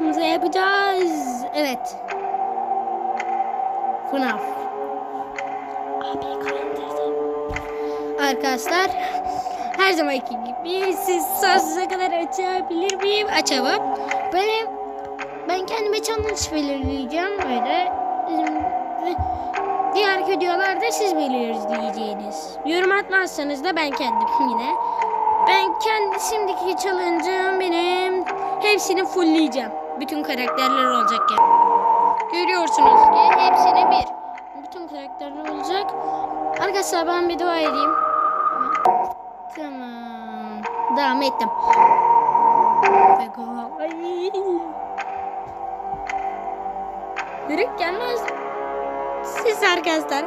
Bize yapacağız. Evet. FNAF. Abi. Arkadaşlar her zamanki gibi siz sonsuza kadar açabilir miyim? Açamam. Benim ben kendime challenge belirleyeceğim böyle. Diğer videolarda siz belirleyeceğiniz. Yorum atmazsanız da ben kendim yine. Ben kendi şimdiki challenge'ım benim. Hepsini fullleyeceğim. Bütün karakterler olacak yani. Görüyorsunuz ki hepsine bir. Bütün karakterler olacak. Arkadaşlar ben bir dua edeyim. Tamam. Devam ettim. Yürük gelmez. Siz arkadaşlar.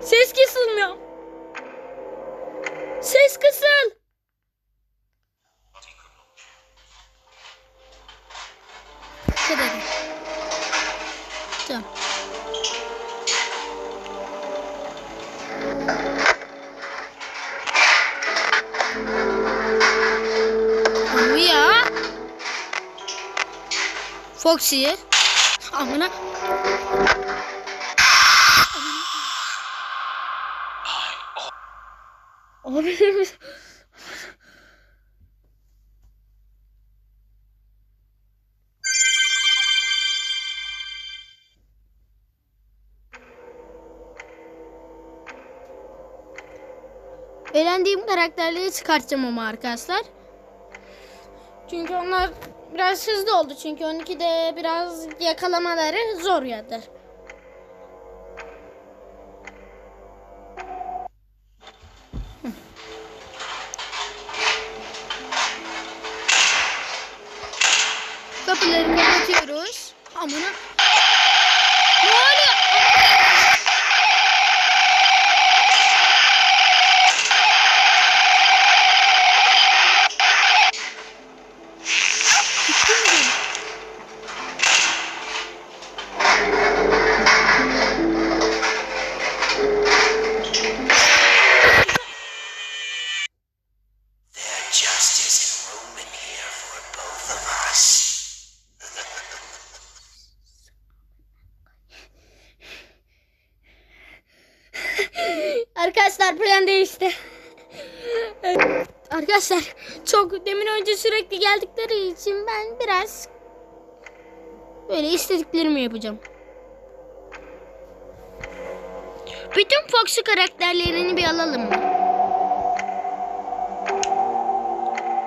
Ses kesilmiyor. Ses kısıl. Foxy. Amına. Abi. Eğlendiğim karakterleri çıkartacağım ama arkadaşlar. Çünkü onlar biraz hızlı oldu. Çünkü 12'de biraz yakalamaları zor yadır. Kapıları kapatıyoruz. Amına. Arkadaşlar plan değişti. Arkadaşlar çok demin önce sürekli geldikleri için ben biraz böyle istediklerimi yapacağım. Bütün Foxy karakterlerini bir alalım mı?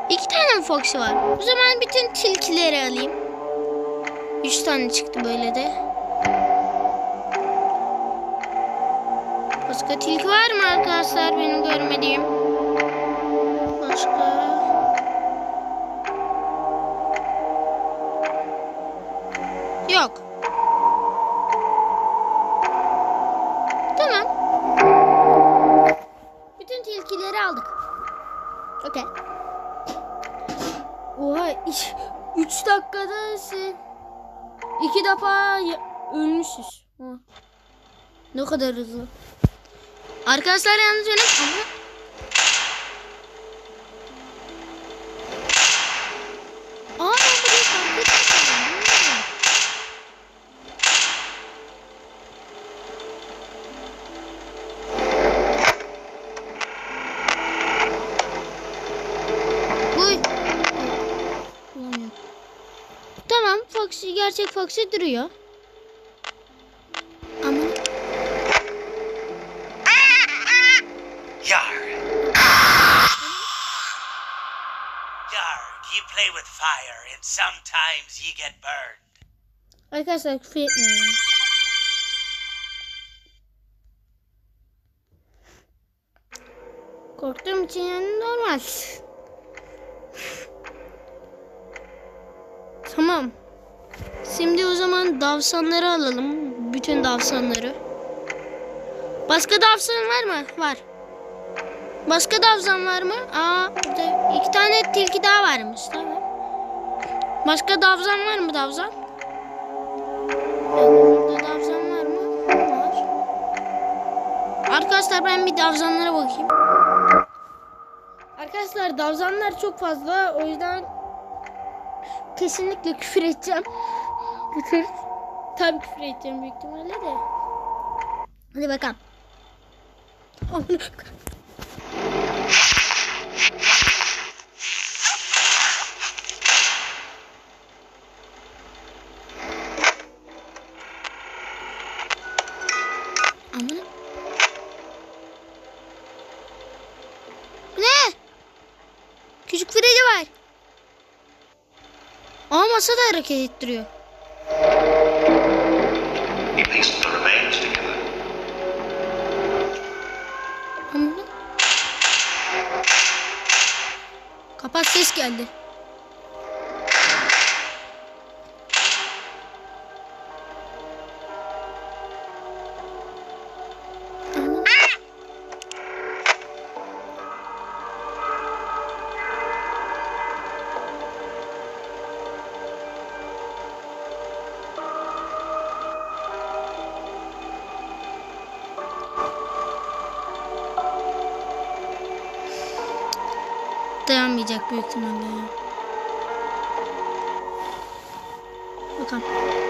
İki tane mi Foxy var? O zaman bütün tilkileri alayım. Üç tane çıktı böyle de. Başka tilki var mı arkadaşlar benim görmediğim? Başka? Yok. Tamam. Bütün tilkileri aldık. Okey. Oha 3 dakikada sen 2 defa ölmüşüz. Ne kadar hızlı. Arkadaşlar yalnız benim ama Aa. Tamam Foxy gerçek Foxy duruyor. And sometimes you get burned. Arkadaşlar küfür etmeyin. Korktuğum için yani normal. tamam. Şimdi o zaman davsanları alalım. Bütün davsanları. Başka davsan var mı? Var. Başka davsan var mı? Aa burada iki tane tilki daha varmış. Tamam. Başka davsan var mı davsan? Burada davzan var mı? Var. Arkadaşlar ben bir davzanlara bakayım. Arkadaşlar davzanlar çok fazla o yüzden kesinlikle küfür edeceğim. Küfür. Tabii küfür edeceğim büyük ihtimalle de. Hadi bakalım. Aa masa da hareket ettiriyor. Kapat ses geldi. Dayanmayacak büyük ihtimalle. Bakalım.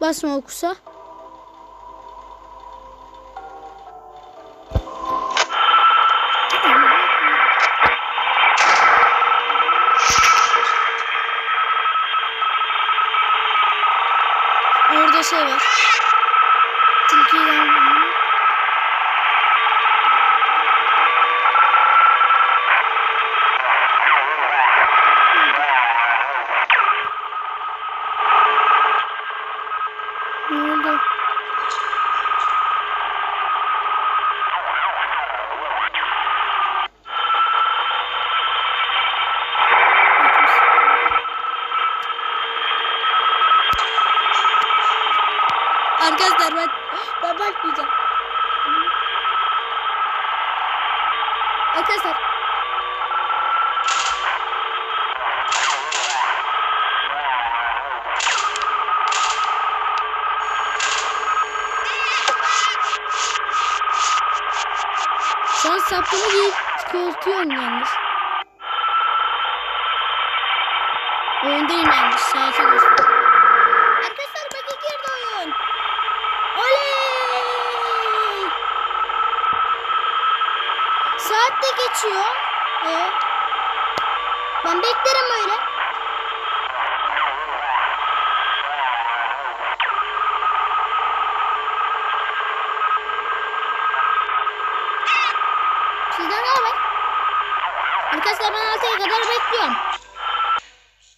Basma okusa. Orada şey var. Tilkiyi Ne oldu? Arkadaşlar ben, ben bakmayacağım. Arkadaşlar. Şu an saplama giyip çıkartıyorum yalnız. Oyundayım yalnız. Saate göster. Arkadaşlar bakın girdi oyun. Oley! Saat de geçiyor. Ee, ben beklerim öyle. Sizden ne haber? Arkadaşlar ben 6'ya kadar bekliyorum.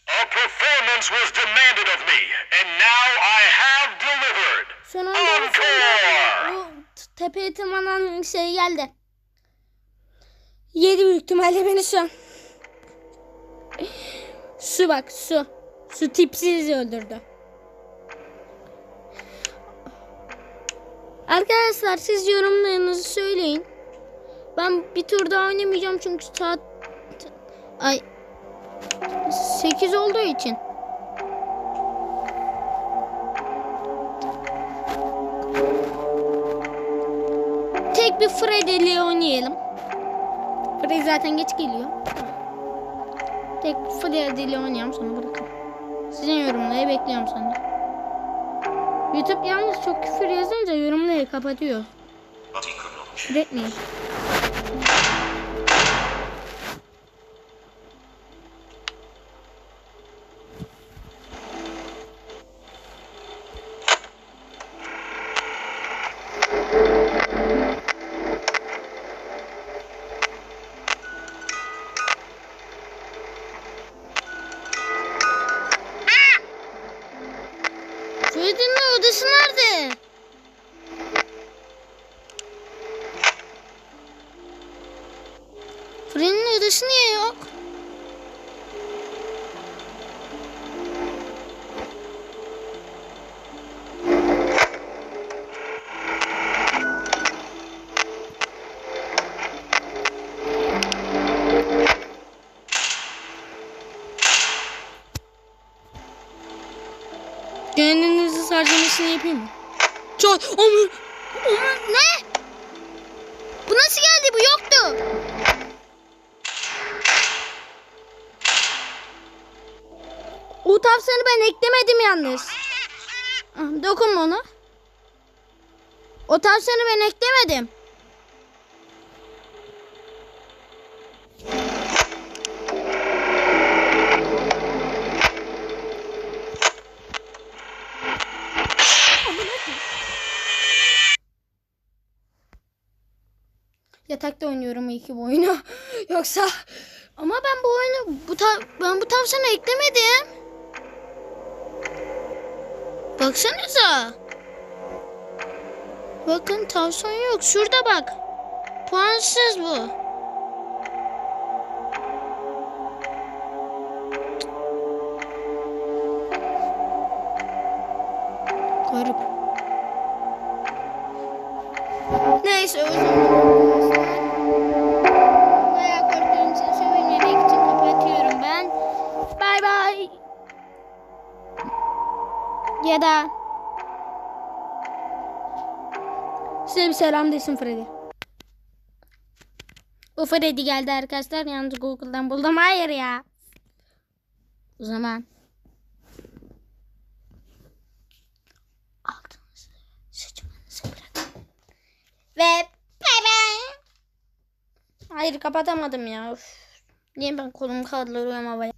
A performance was demanded of me, and now I have delivered. Sonunda Encore! bu tepeye tırmanan şey geldi. Yedi büyük ihtimalle beni şu an. Su bak su. Su tipsiz öldürdü. Arkadaşlar siz yorumlarınızı söyleyin. Ben bir tur daha oynamayacağım çünkü saat ay 8 olduğu için. Tek bir Freddy'li oynayalım. Freddy zaten geç geliyor. Tek bir Freddy'li oynayalım sonra bırakalım. Sizin yorumları bekliyorum sonra. YouTube yalnız çok küfür yazınca yorumları kapatıyor. But Aydın'ın odası nerede? Fren'in odası niye yok? Gönlün sarcamasını yapayım mı? Çok... Aman... Aman ne? Bu nasıl geldi? Bu yoktu. O tavsanı ben eklemedim yalnız. Ah, Dokunma ona. O tavsanı ben eklemedim. Yatakta oynuyorum iyi ki bu oyunu. Yoksa ama ben bu oyunu bu ben bu tavşanı eklemedim. Baksanıza. Bakın tavşan yok. Şurada bak. Puansız bu. Garip. Neyse o zaman Ya da size bir selam desin Freddy. Bu Freddy geldi arkadaşlar. Yalnız Google'dan buldum. Hayır ya. O zaman altınızı sıçmanızı bırakın. Ve. Hayır kapatamadım ya. Üf. Niye ben kolum kaldırıyorum havaya?